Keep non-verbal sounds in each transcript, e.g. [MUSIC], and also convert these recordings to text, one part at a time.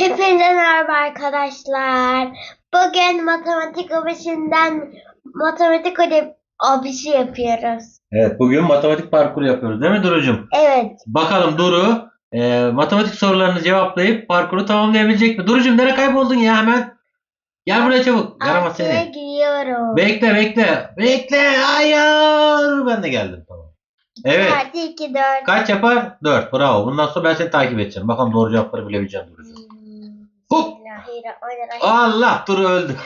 Hepinize merhaba arkadaşlar. Bugün matematik obisinden matematik obisi yapıyoruz. Evet bugün matematik parkuru yapıyoruz değil mi Duru'cum? Evet. Bakalım Duru e, matematik sorularını cevaplayıp parkuru tamamlayabilecek mi? Duru'cum nereye kayboldun ya hemen? Gel buraya çabuk. Yaramaz seni. giriyorum. Bekle bekle. Bekle. Hayır. Ben de geldim tamam. Evet. Artı 2, 4. Kaç yapar? 4. Bravo. Bundan sonra ben seni takip edeceğim. Bakalım doğru cevapları bilebileceğim Duru'cum. Allah Duru öldü.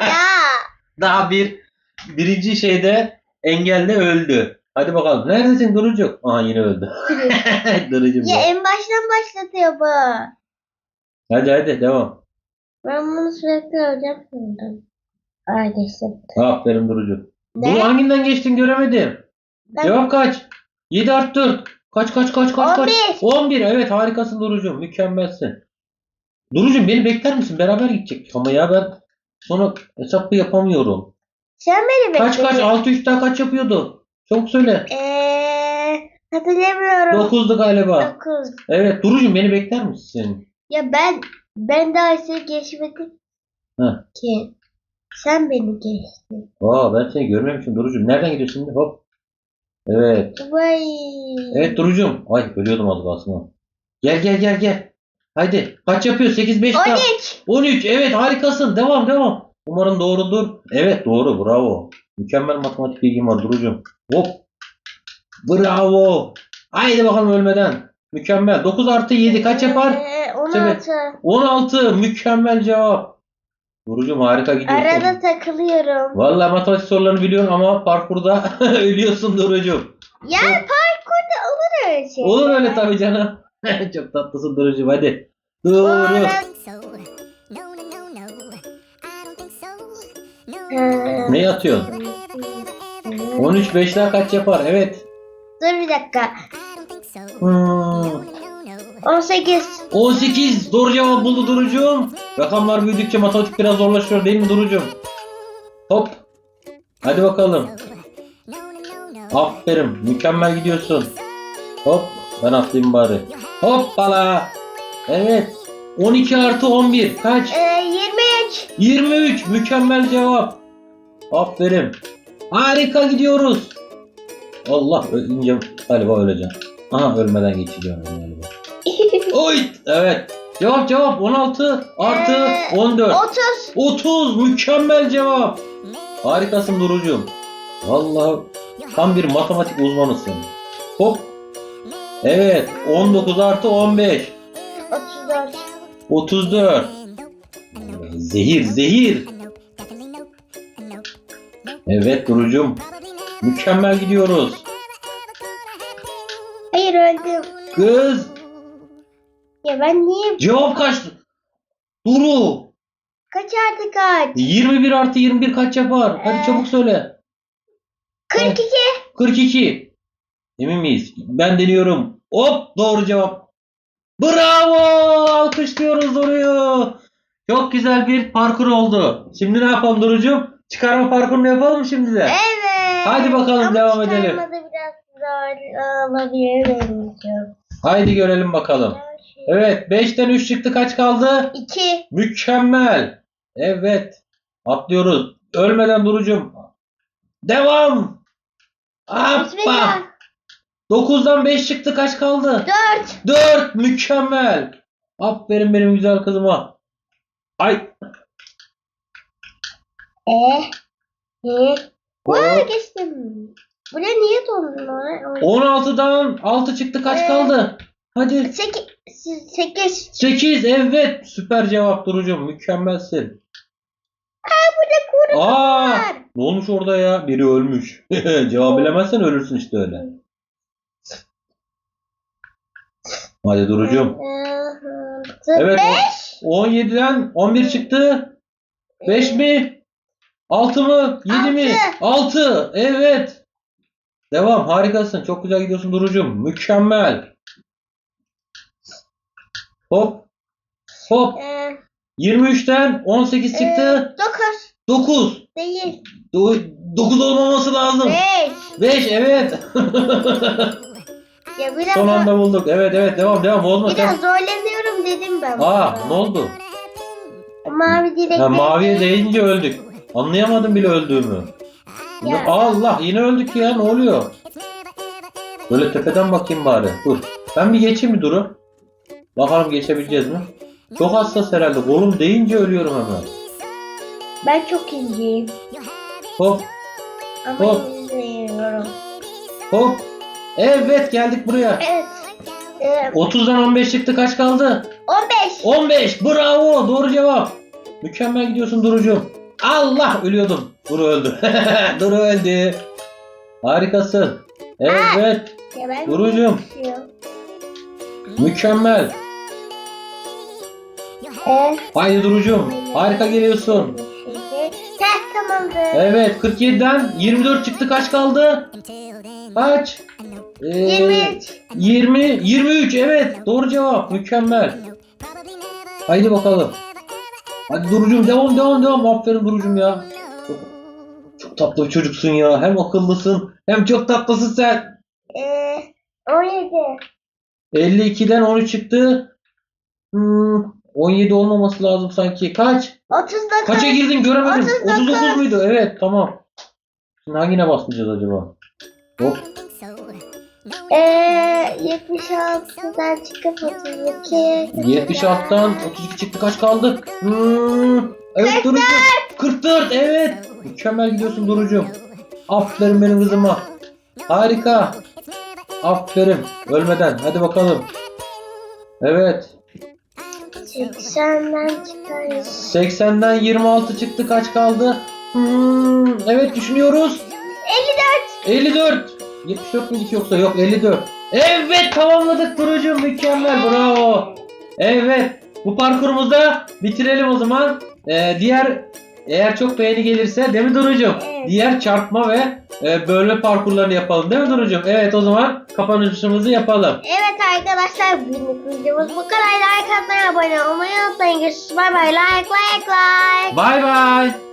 ya. [LAUGHS] Daha bir birinci şeyde engelle öldü. Hadi bakalım. Neredesin Duru'cum? Aha yine öldü. [LAUGHS] Duru'cum. ya en baştan başlatıyor bu. Hadi hadi devam. Ben bunu sürekli alacağım sandım. Kardeşim. Aferin Duru'cum. Ne? Bunu hanginden geçtin göremedim. Ben Cevap kaç? 7 art 4. Kaç kaç kaç kaç kaç? 11. 11. Evet harikasın Duru'cum. Mükemmelsin. Duru'cum beni bekler misin? Beraber gidecek. Ama ya ben sonra hesaplı yapamıyorum. Sen beni bekle. Kaç kaç? 6 3 daha kaç yapıyordu? Çok söyle. Eee hatırlamıyorum. 9'du galiba. 9. Evet Duru'cum beni bekler misin? Ya ben ben daha seni geçmedim Heh. ki. Sen beni geçtin. Aa ben seni görmemişim Duru'cum. Nereden gidiyorsun şimdi? Hop. Evet. Vay. Evet Duru'cum. Ay ölüyordum az kalsın. Gel gel gel gel. Haydi. Kaç yapıyor? 8 5 daha. 13. 13. Evet harikasın. Devam devam. Umarım doğrudur. Evet doğru. Bravo. Mükemmel matematik bilgim var Duru'cum. Hop. Bravo. Haydi bakalım ölmeden. Mükemmel. 9 artı 7 kaç yapar? Ee, 16. 16. Mükemmel cevap. Duru'cum harika gidiyorsun. Arada takılıyorum. Vallahi matematik sorularını biliyorsun ama parkurda [LAUGHS] ölüyorsun Duru'cum. Ya parkurda olur öyle şey. Olur öyle tabii canım. [LAUGHS] Çok tatlısın Duru'cum hadi. Duru. Ee, Ne yatıyorsun? 13 5 daha kaç yapar? Evet. Dur bir dakika. Hmm. No, no, no. 18. 18 doğru cevap buldu Duru'cum. Rakamlar büyüdükçe matematik biraz zorlaşıyor değil mi Duru'cum? Hop. Hadi bakalım. Aferin. Mükemmel gidiyorsun. Hop. Ben atlayayım bari. Hoppala. Evet. 12 artı 11 kaç? Ee, 23. 23 mükemmel cevap. Aferin. Harika gidiyoruz. Allah ölünce galiba öleceğim. Aha ölmeden geçeceğim galiba. [LAUGHS] Oy evet. Cevap cevap 16 artı Ee, 14. 30. 30 mükemmel cevap. Harikasın Duru'cum. Vallahi tam bir matematik uzmanısın. Hop. Evet 19 artı 15. 34. 34. Zehir zehir. Evet Duru'cum. Mükemmel gidiyoruz. Hayır öldüm. Kız Ya ben niye cevap kaçtı? Duru. kaç artı kaç? 21 artı 21 kaç yapar? Hadi Ee. çabuk söyle. 42. 42. Emin miyiz? Ben deniyorum. Hop doğru cevap. Bravo! Alkışlıyoruz Duru'yu. Çok güzel bir parkur oldu. Şimdi ne yapalım Duru'cum? Çıkarma parkurunu yapalım mı şimdi de? Evet. Hadi bakalım, Ama devam edelim. çıkarmada biraz zor olabilir. Haydi görelim bakalım. Evet 5'ten 3 çıktı kaç kaldı? 2. Mükemmel. Evet. Atlıyoruz. Ölmeden Duru'cum. Devam. Hoppa. Bismillah. 9'dan 5 çıktı kaç kaldı? 4. 4 mükemmel. Aferin benim güzel kızıma. Ay. E. E. Vay geçtim. Bu ne niye dondun oraya? 16'dan 6 çıktı kaç Ee. kaldı? Hadi. 8. 8. 8 evet. Süper cevap Duru'cum. Mükemmelsin. Burada kuyruk Aa, var. ne olmuş orada ya? Biri ölmüş. [LAUGHS] Cevap bilemezsen ölürsün işte öyle. Hadi Duru'cum. Evet. 5. 17'den 11 çıktı. 5 mi? 6 mı? 7 mi? 6. Evet. Devam. Harikasın. Çok güzel gidiyorsun Duru'cum. Mükemmel. Hop. Hop. 23'ten 18 çıktı. 9. 9. Değil. 9 olmaması lazım. 5. 5 evet. [LAUGHS] Ya biraz, Son anda bulduk. Evet evet devam devam. Bozma sen. biraz zorlanıyorum dedim ben. Aa ne oldu? Mavi direkt. Ha, maviye değince öldük. Anlayamadım bile öldüğümü. Ya. Allah yine öldük ya ne oluyor? Böyle tepeden bakayım bari. Dur. Ben bir geçeyim mi Duru? Bakalım geçebileceğiz mi? Çok hassas herhalde. Kolum değince ölüyorum hemen. Ben çok inceyim. Hop Ama Hop. izleyemiyorum. hop. Evet geldik buraya. Evet. Ee, 30'dan 15 çıktı kaç kaldı? 15. 15 bravo doğru cevap. Mükemmel gidiyorsun Duru'cum. Allah ölüyordum. Duru öldü. [LAUGHS] Duru öldü. Harikasın. Evet Ya ben Duru'cum konuşuyorum. mükemmel. Ee, Haydi Duru'cum harika geliyorsun. Tamamdır. Evet 47'den 24 çıktı kaç kaldı? Kaç? Ee, 23. 20 23 evet doğru cevap mükemmel. Haydi bakalım. Hadi Duru'cum devam devam devam. Aferin Duru'cum ya. Çok, çok tatlı bir çocuksun ya. Hem akıllısın hem çok tatlısın sen. Ee, 17. 52'den 13 çıktı. Hmm, 17 olmaması lazım sanki. Kaç? 39. Kaça girdin göremedim. 39. 39 muydu? Evet tamam. Şimdi hangine basmayacağız acaba? Hop. Ee, 76'dan çıkıp 32. 76'dan 32 çıktı kaç kaldı? Hmm, evet Duru'cum. 44 evet. Mükemmel gidiyorsun Duru'cum. Aferin benim kızıma. Harika. Aferin. Ölmeden. Hadi bakalım. Evet. 80'den çıkarız. 80'den 26 çıktı. Kaç kaldı? Hmm, evet düşünüyoruz. 54. 54. 74 miydik yoksa? Yok 54. Evet tamamladık Duru'cum. Mükemmel. Bravo. Evet. Bu parkurumuzda bitirelim o zaman. Ee, diğer eğer çok beğeni gelirse değil mi Duru'cum? Evet. Diğer çarpma ve e, bölme parkurlarını yapalım değil mi Duru'cum? Evet o zaman kapanışımızı yapalım. Evet arkadaşlar bugünlük videomuz bu kadar. Like atmayı, abone olmayı unutmayın. Görüşürüz. Bay bay. Like like like. Bay bay.